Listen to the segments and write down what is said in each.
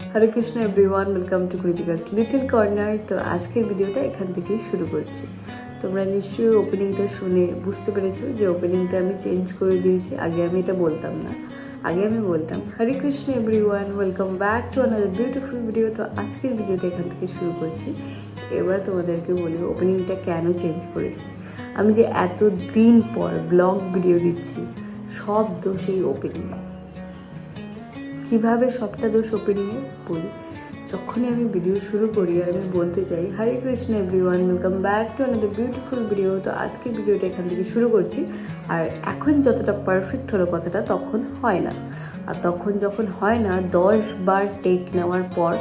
Hare Krishna everyone welcome to Kritika's little corner তো আজকের ভিডিওটা এখান থেকেই শুরু করছি। তোমরা নিশ্চয়ই ওপেনিংটা শুনে বুঝতে পেরেছ যে ওপেনিংটা আমি চেঞ্জ করে দিয়েছি। আগে আমি এটা বলতাম না। আগে আমি বলতাম, Hare Krishna everyone welcome back to another beautiful video তো আজকের ভিডিওটা এখান থেকে শুরু করছি। এবার তোমাদেরকে বলি ওপেনিংটা কেন চেঞ্জ করেছি? আমি যে এত দিন পর ব্লগ ভিডিও দিচ্ছি, সব দোষ এই ওপেনিং কীভাবে সবটা দোষ ওপেনিংয়ে বলি। যখনই আমি ভিডিও শুরু করি আর আমি বলতে চাই Hare Krishna everyone welcome back to another beautiful video তো আজকের ভিডিওটা এখান থেকে শুরু করছি। আর এখন যতটা পারফেক্ট হলো কথাটা তখন হয় না। আর তখন যখন হয় না, দশ বার টেক নেওয়ার পর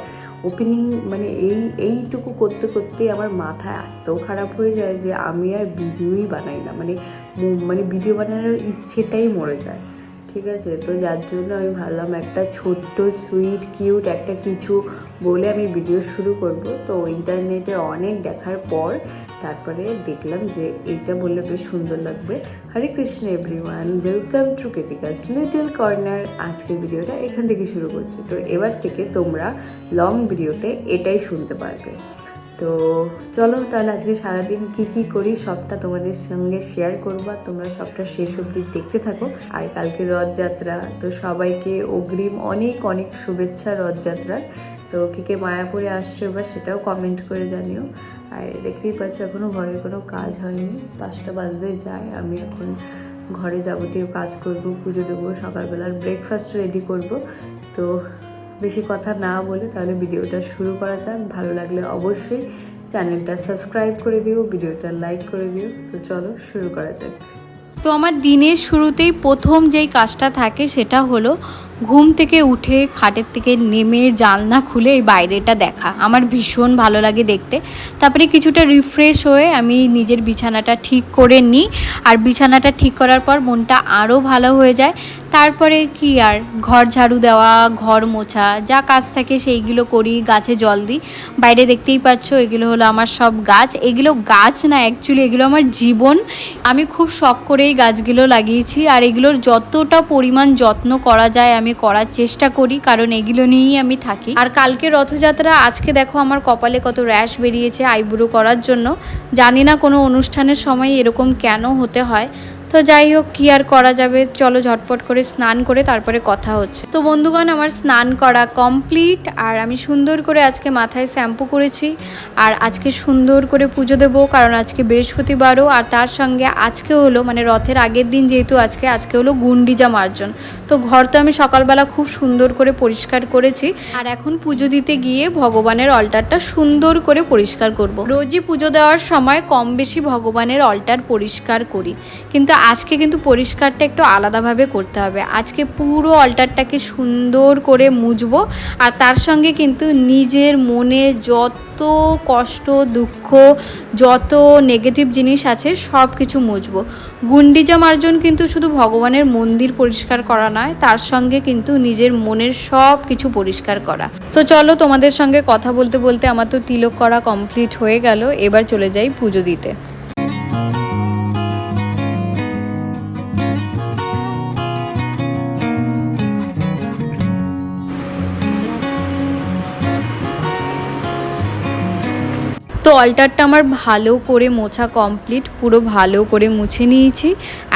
ওপেনিং মানে এই, এইটুকু করতে করতে আমার মাথা এত খারাপ হয়ে যায় যে আমি আর ভিডিওই বানাই না। মানে মানে ভিডিও বানানোর ইচ্ছেটাই মরে যায়। ঠিক আছে? তো যার জন্য আমি ভাবলাম একটা ছোট্ট সুইট কিউট একটা কিছু বলে আমি ভিডিও শুরু করব। তো ইন্টারনেটে অনেক দেখার পর তারপরে দেখলাম যে এইটা বললে বেশ সুন্দর লাগবে। Hare Krishna everyone welcome to Kritika's little corner আজকের ভিডিওটা এখান থেকে শুরু করছি। তো এবার থেকে তোমরা লং ভিডিওতে এটাই শুনতে পারবে। তো চলো তাহলে আজকে সারাদিন কি কি করি সবটা তোমাদের সঙ্গে শেয়ার করব আর তোমরা সবটা শেষ অবধি দেখতে থাকো। আর কালকে রথযাত্রা, তো সবাইকে অগ্রিম অনেক অনেক শুভেচ্ছা রথযাত্রার। তো কে কে মায়াপুরে আসছে এবার সেটাও কমেন্ট করে জানিও। আর দেখতেই পাচ্ছ এখনও ঘরের কোনো কাজ হয়নি। পাঁচটা বাজতে যায়, আমি এখন ঘরে যাবতীয় কাজ করব, পুজো দেবো, সকালবেলার ব্রেকফাস্ট রেডি করব। তো বেশি কথা না বলে তাহলে ভিডিওটা শুরু করা যাক। ভালো লাগলে অবশ্যই চ্যানেলটা সাবস্ক্রাইব করে দিও, ভিডিওটা লাইক করে দিও। তো চলো শুরু করা যাক। তো আমার দিনের শুরুতেই প্রথম যেই কাজটা থাকে সেটা হলো ঘুম থেকে উঠে খাটের থেকে নেমে জানলা খুলে এই বাইরেটা দেখা। আমার ভীষণ ভালো লাগে দেখতে। তারপরে কিছুটা রিফ্রেশ হয়ে আমি নিজের বিছানাটা ঠিক করে নিই। আর বিছানাটা ঠিক করার পর মনটা আরও ভালো হয়ে যায়। তারপরে কি আর, ঘর ঝাড়ু দেওয়া, ঘর মোছা, যা কাজ থাকে সেইগুলো করি, গাছে জল দিই। বাইরে দেখতেই পাচ্ছ, এগুলো হলো আমার সব গাছ। এগুলো গাছ না অ্যাকচুয়ালি এগুলো আমার জীবন। আমি খুব শখ করেই গাছগুলো লাগিয়েছি। আর এগুলোর যতটা পরিমাণ যত্ন করা যায় আমি করার চেষ্টা করি, কারণ এগুলো নিয়েই আমি থাকি। আর কালকে রথযাত্রা, আজকে দেখো আমার কপালে কত র্যাশ বেরিয়েছে আইব্রো করার জন্য। জানি না কোনো অনুষ্ঠানের সময় এরকম কেন হতে হয়। তো যাই হোক, কি আর করা যাবে? চলো ঝটপট করে স্নান করে তারপরে কথা হচ্ছে। তো বন্ধুগণ, আমার স্নান করা কমপ্লিট আর আমি সুন্দর করে আজকে মাথায় শ্যাম্পু করেছি। আর আজকে সুন্দর করে পুজো দেবো, কারণ আজকে বৃহস্পতিবারও। আর তার সঙ্গে আজকে হলো মানে রথের আগের দিন যেহেতু আজকে আজকে হলো গুন্ডিজা মার্জন। তো ঘর তো আমি সকালবেলা খুব সুন্দর করে পরিষ্কার করেছি। আর এখন পুজো দিতে গিয়ে ভগবানের অল্টারটা সুন্দর করে পরিষ্কার করব। রোজই পুজো দেওয়ার সময় কম বেশি ভগবানের অল্টার পরিষ্কার করি। কিন্তু আজকে কিন্তু পরিষ্কারটা একটু আলাদাভাবে করতে হবে। আজকে পুরো অল্টারটাকে সুন্দর করে মুছবো আর তার সঙ্গে কিন্তু নিজের মনে যত কষ্ট, দুঃখ, যত নেগেটিভ জিনিস আছে, সব কিছু মুছব। গুন্ডিজা মার্জন কিন্তু শুধু ভগবানের মন্দির পরিষ্কার করা নয়, তার সঙ্গে কিন্তু নিজের মনের সব কিছু পরিষ্কার করা। তো চলো তোমাদের সঙ্গে কথা বলতে বলতে আমার তো তিলক করা কমপ্লিট হয়ে গেল, এবার চলে যাই পুজো দিতে। তো অল্টারটা আমার ভালো করে মোছা কমপ্লিট, পুরো ভালো করে মুছে নিয়েছি।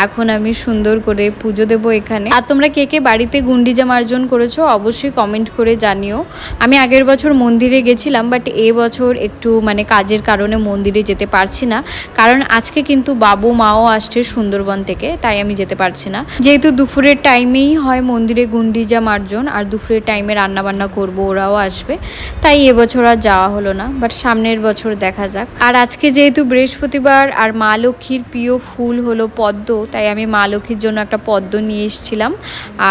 এখন আমি সুন্দর করে পুজো দেবো এখানে। আর তোমরা কে কে বাড়িতে গুন্ডিজা মার্জন করেছ অবশ্যই কমেন্ট করে জানিও। আমি আগের বছর মন্দিরে গেছিলাম, বাট এ বছর একটু মানে কাজের কারণে মন্দিরে যেতে পারছি না। কারণ আজকে কিন্তু বাবু মাও আসছে সুন্দরবন থেকে, তাই আমি যেতে পারছি না। যেহেতু দুপুরের টাইমেই হয় মন্দিরে গুন্ডিজা মার্জন, আর দুপুরের টাইমে রান্না বান্না করব, ওরাও আসবে। তাই এবছর আর যাওয়া হলো না, বাট সামনের বছর দেখা যাক। আর আজকে যেহেতু বৃহস্পতিবার আর মা লক্ষ্মীর প্রিয় ফুল হলো পদ্ম, তাই আমি মা লক্ষ্মীর জন্য একটা পদ্ম নিয়ে এসেছিলাম।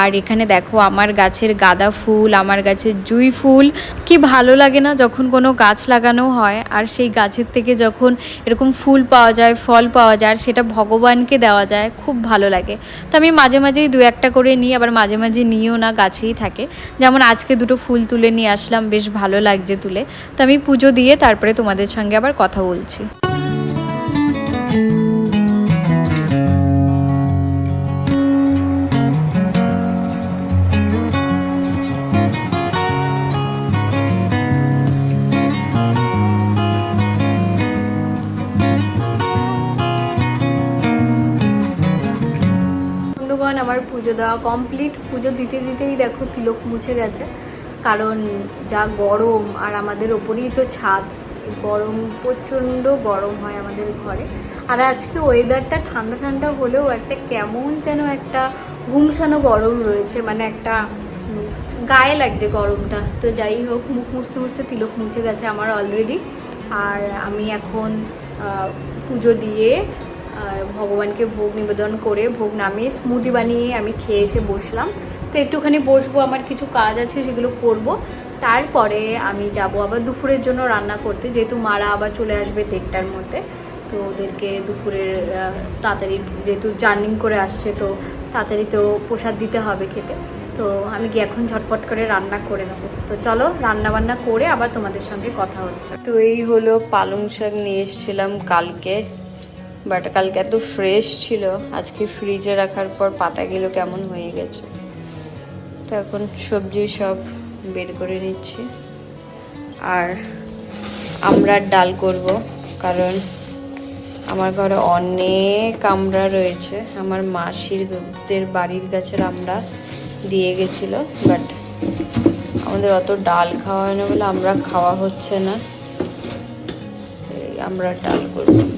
আর এখানে দেখো আমার গাছের গাঁদা ফুল, আমার গাছের জুই ফুল। কি ভালো লাগে না যখন কোনো গাছ লাগানো হয় আর সেই গাছের থেকে যখন এরকম ফুল পাওয়া যায়, ফল পাওয়া যায় সেটা ভগবানকে দেওয়া যায়, খুব ভালো লাগে। তো আমি মাঝে মাঝেই দু একটা করে নিই, আবার মাঝে মাঝে নিয়েও না, গাছেই থাকে। যেমন আজকে দুটো ফুল তুলে নিয়ে আসলাম, বেশ ভালো লাগছে তুলে। তো আমি পুজো দিয়ে তারপরে তোমাদের সঙ্গে আবার কথা বলছি। আমার পুজো দেওয়া কমপ্লিট পুজো দিতে দিতেই দেখো তিলক মুছে গেছে। কারণ যা গরম আর আমাদের ওপরেই তো ছাদ গরম, প্রচণ্ড গরম হয় আমাদের ঘরে। আর আজকে ওয়েদারটা ঠান্ডা ঠান্ডা হলেও একটা কেমন যেন একটা গুমসানো গরম রয়েছে মানে একটা গায়ে লাগছে গরমটা। তো যাই হোক, মুখ মুছতে মুছতে তিলক মুছে গেছে আমার অলরেডি আর আমি এখন পুজো দিয়ে ভগবানকে ভোগ নিবেদন করে, ভোগ নামিয়ে স্মুদি বানিয়ে আমি খেয়ে এসে বসলাম। তো একটুখানি বসবো, আমার কিছু কাজ আছে যেগুলো করব। তারপরে আমি যাব। আবার দুপুরের জন্য রান্না করতে, যেহেতু মারা আবার চলে আসবে দেড়টার মধ্যে, তো ওদেরকে দুপুরের তাড়াতাড়ি, যেহেতু জার্নিং করে আসছে, তো তাড়াতাড়ি তো প্রসাদ দিতে হবে খেতে। তো আমি কি এখন ঝটপট করে রান্না করে নেব। তো চলো রান্না বান্না করে আবার তোমাদের সঙ্গে কথা হচ্ছে। তো এই হলো পালং শাক নিয়ে এসেছিলাম কালকে বাট কালকে এত ফ্রেশ ছিল। আজকে ফ্রিজে রাখার পর পাতাগুলো কেমন হয়ে গেছে। তো এখন সবজি সব বের করে নিচ্ছি। আর আমরা ডাল করব, কারণ আমার ঘরে অনেক আমড়া রয়েছে। আমার মাসির দের বাড়ির গাছের আমরা দিয়ে গেছিল বাট আমাদের অত ডাল খাওয়া হয় না বলে আমরা খাওয়া হচ্ছে না। আমরা ডাল করব।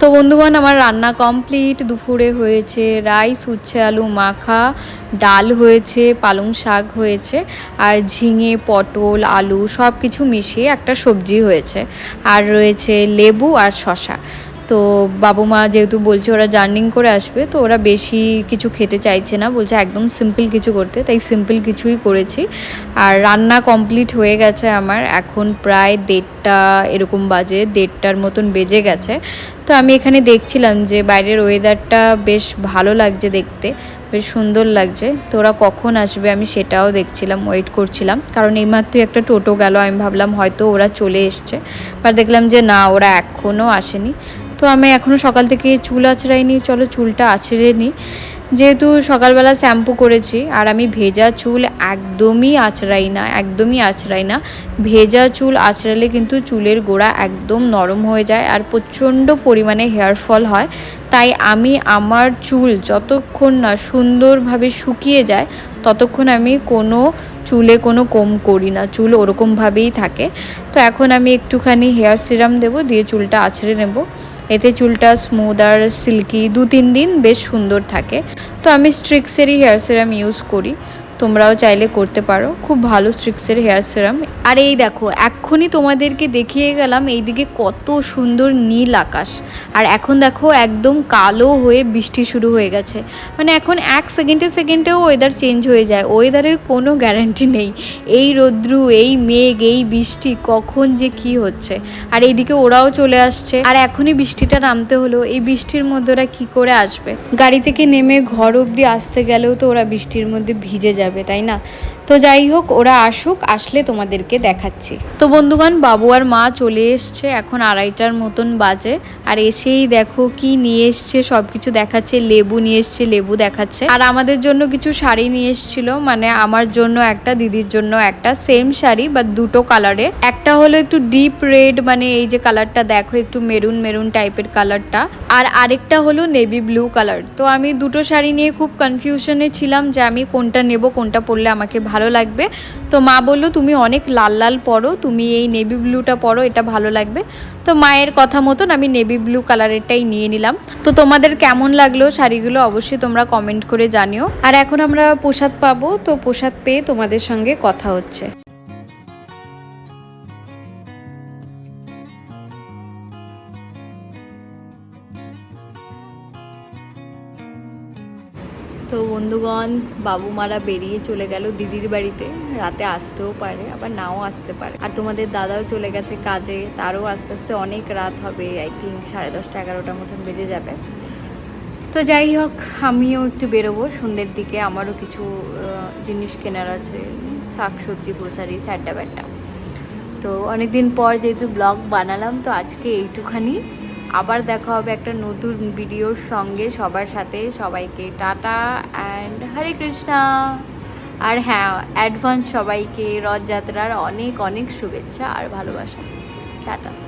তো বন্ধুগণ, আমার রান্না কমপ্লিট দুপুরে হয়েছে রাইস উচ্ছে আলু, মাখা, ডাল হয়েছে, পালং শাক হয়েছে, আর ঝিঙে, পটল, আলু সব কিছু মিশিয়ে একটা সবজি হয়েছে। আর রয়েছে লেবু আর শশা তো বাবু মা যেহেতু বলছে ওরা জার্নিং করে আসবে, তো ওরা বেশি কিছু খেতে চাইছে না, বলছে একদম সিম্পল কিছু করতে, তাই সিম্পল কিছুই করেছি। আর রান্না কমপ্লিট হয়ে গেছে আমার, এখন প্রায় দেড়টা এরকম বাজে, দেড়টার মতন বেজে গেছে। তো আমি এখানে দেখছিলাম যে বাইরের ওয়েদারটা বেশ ভালো লাগছে দেখতে, বেশ সুন্দর লাগছে। তো ওরা কখন আসবে আমি সেটাও দেখছিলাম ওয়েট করছিলাম। কারণ এইমাত্রই একটা টোটো গেল, আমি ভাবলাম হয়তো ওরা চলে এসছে। বা দেখলাম যে না, ওরা এখনও আসেনি। তো আমি এখনও সকাল থেকে চুল আছড়াইনি, চলো চুলটা আছড়ে নিই। যেহেতু সকালবেলা শ্যাম্পু করেছি, আর আমি ভেজা চুল একদমই আছড়াই না, একদমই আছড়াই না। ভেজা চুল আছড়ালে কিন্তু চুলের গোড়া একদম নরম হয়ে যায় আর প্রচণ্ড পরিমাণে হেয়ার ফল হয়। তাই আমি আমার চুল যতক্ষণ না সুন্দরভাবে শুকিয়ে যায়, ততক্ষণ আমি কোনো চুলে কোনো কম করি না, চুল ওরকমভাবেই থাকে। তো এখন আমি একটুখানি হেয়ার সিরাম দেবো, দিয়ে চুলটা আছড়ে নেব। এতে চুলটা স্মুথ আর সিল্কি দু তিন দিন বেশ সুন্দর থাকে। তো আমি স্ট্রিক্সেরই হেয়ার সিরাম ইউজ করি। তোমরাও চাইলে করতে পারো। খুব ভালো স্ট্রিক্সের হেয়ার সিরাম আর এই দেখো, এক্ষুনি তোমাদেরকে দেখিয়ে গেলাম এইদিকে কত সুন্দর নীল আকাশ। আর এখন দেখো একদম কালো হয়ে বৃষ্টি শুরু হয়ে গেছে। মানে এখন এক সেকেন্ডে সেকেন্ডেও ওয়েদার চেঞ্জ হয়ে যায়। ওয়েদারের কোনো গ্যারান্টি নেই। এই রৌদ্রু, এই মেঘ, এই বৃষ্টি, কখন যে কি হচ্ছে। আর এইদিকে ওরাও চলে আসছে। আর এখনই বৃষ্টিটা নামতে হলো। এই বৃষ্টির মধ্যে ওরা কী করে আসবে? গাড়ি থেকে নেমে ঘর অবধি আসতে গেলেও তো ওরা বৃষ্টির মধ্যে ভিজে যাবে। তাই না তো যাই হোক, ওরা আসুক, আসলে তোমাদেরকে দেখাচ্ছি। তো বন্ধুগণ, বাবু আর মা চলে এসছে এখন আড়াইটার মতন বাজে। আর এসেই দেখো কি নিয়ে এসছে সব কিছু দেখাচ্ছে, লেবু নিয়ে এসছে, লেবু দেখাচ্ছে। আর আমাদের জন্য কিছু শাড়ি নিয়ে এসেছিল মানে আমার জন্য একটা, দিদির জন্য একটা সেম শাড়ি বা দুটো কালারের একটা হলো একটু ডিপ রেড মানে এই যে কালারটা দেখো, একটু মেরুন মেরুন টাইপের কালারটা আর আরেকটা হলো নেভি ব্লু কালার তো আমি দুটো শাড়ি নিয়ে খুব কনফিউশনে ছিলাম যে আমি কোনটা নেব, কোনটা পরলে আমাকে ভালো লাগবে। তো মা বলল, তুমি অনেক লাল লাল পরো, তুমি এই নেভি ব্লুটা পরো, এটা ভালো লাগবে। তো মায়ের কথা মতন আমি নেভি ব্লু কালারেরটাই নিয়ে নিলাম। তো তোমাদের কেমন লাগল শাড়িগুলো অবশ্যই তোমরা কমেন্ট করে জানিও। আর এখন আমরা প্রসাদ পাবো, তো প্রসাদ পেয়ে তোমাদের সঙ্গে কথা হচ্ছে। বন্ধুগণ বাবু মারা বেরিয়ে চলে গেল দিদির বাড়িতে। রাতে আসতেও পারে, আবার নাও আসতে পারে। আর তোমাদের দাদাও চলে গেছে কাজে, তারও আস্তে আস্তে অনেক রাত হবে আই থিঙ্ক সাড়ে দশটা, এগারোটার মতন বেজে যাবে। তো যাই হোক, আমিও একটু বেরোবো, সন্ধ্যের দিকে আমারও কিছু জিনিস কেনার আছে, শাক সবজি গ্রোসারি স্যাড্ডা ব্যাড্ডা তো অনেকদিন পর যেহেতু ব্লগ বানালাম, তো আজকে এইটুখানি। আবার দেখা হবে একটা নতুন ভিডিওর সঙ্গে সবার সাথে। সবাইকে টাটা অ্যান্ড হরে কৃষ্ণা। আর হ্যাঁ অ্যাডভান্স সবাইকে রথযাত্রার অনেক অনেক শুভেচ্ছা আর ভালোবাসা। টাটা।